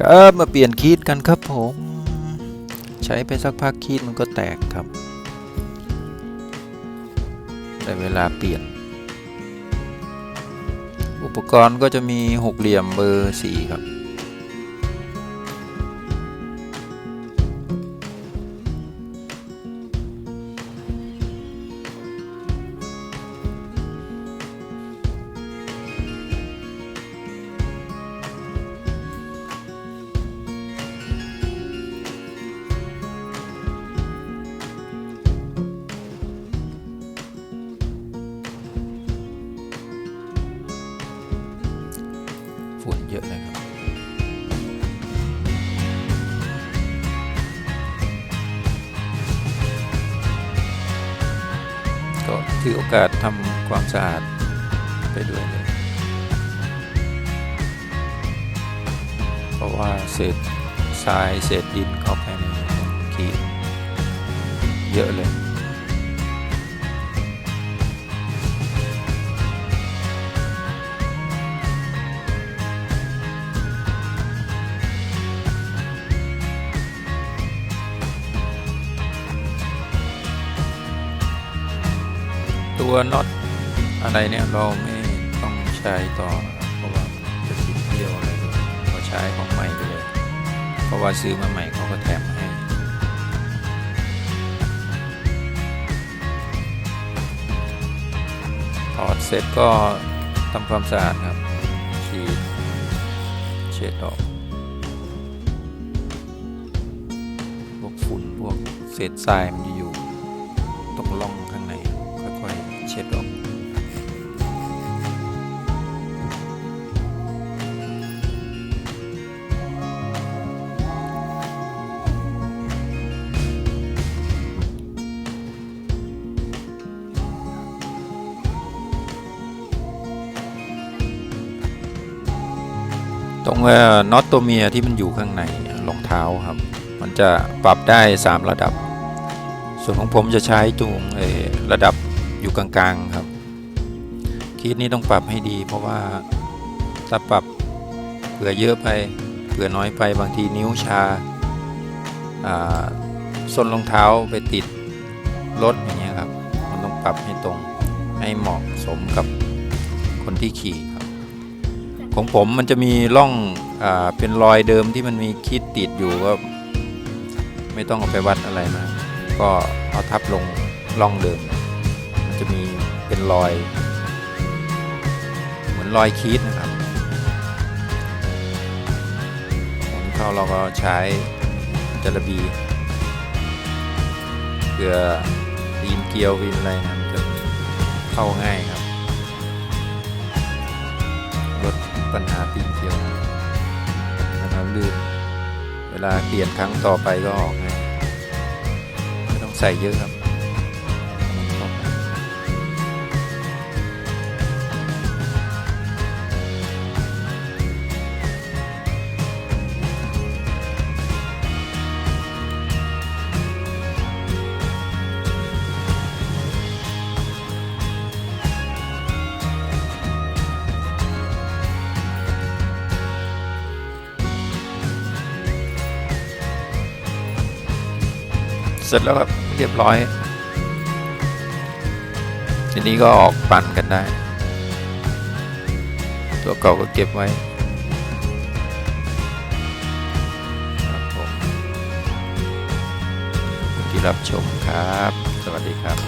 ก็มาเปลี่ยนคีดกันครับผม ใช้ไปสักพักคีดมันก็แตกครับแต่เวลาเปลี่ยน อุปกรณ์ก็จะมีหกเหลี่ยมเบอร์สี่ครับ ฝุ่นเยอะเลยครับก็ถือโอกาสทำความสะอาดไปด้วยเลยเพราะว่าเศษทรายเศษดินเข้าไปในขีดเยอะเลย ตัวน็อตอะไรเนี่ยเราไม่ต้องใช้ต่อเพราะว่าจะติดเบี้ยวอะไรด้วยเราใช้ของใหม่ไปเลย เพราะว่าซื้อมาใหม่เขาก็แถมให้ถอดเสร็จก็ทำความสะอาดครับฉีดเช็ดออกพวกฝุ่นพวกเศษทรายมัน เช็ดออกตรงน็อตตัวเมียที่มันอยู่ข้างในรองเท้าครับ มันจะปรับได้ 3 ระดับ ส่วนของผมจะใช้ตรงระดับ อยู่กลางๆครับคีดนี้ต้องปรับให้ดี เพราะว่าถ้าปรับเผื่อเยอะไปเผื่อน้อยไปบางทีนิ้วชาส้นรองเท้าไปติดรถอย่างเงี้ยครับ มันต้องปรับให้ตรงให้เหมาะสมกับคนที่ขี่ครับ ของผมมันจะมีร่องอเป็นรอยเดิมที่มันมีคีดติดอยู่ก็ไม่ต้องเอาไปวัดอะไรมาก็เอาทับลงร่องเดิมมัน จะมีเป็นรอย เหมือนรอยคีดนะครับของเข้าเราก็ใช้จระบีเพื่อวีนเกลียววีนอะไรนะมันจะเข้าง่ายครับลดปัญหาตีนเกลียวนะครับลื่นเวลาเปลี่ยนครั้งต่อไปก็ออกง่ายไม่ต้องใส่เยอะครับ เสร็จแล้วครับเรียบร้อย ทีนี้ก็ออกปั่นกันได้ ตัวเก่าก็เก็บไว้ผมขอบคุณที่รับชมครับ สวัสดีครับ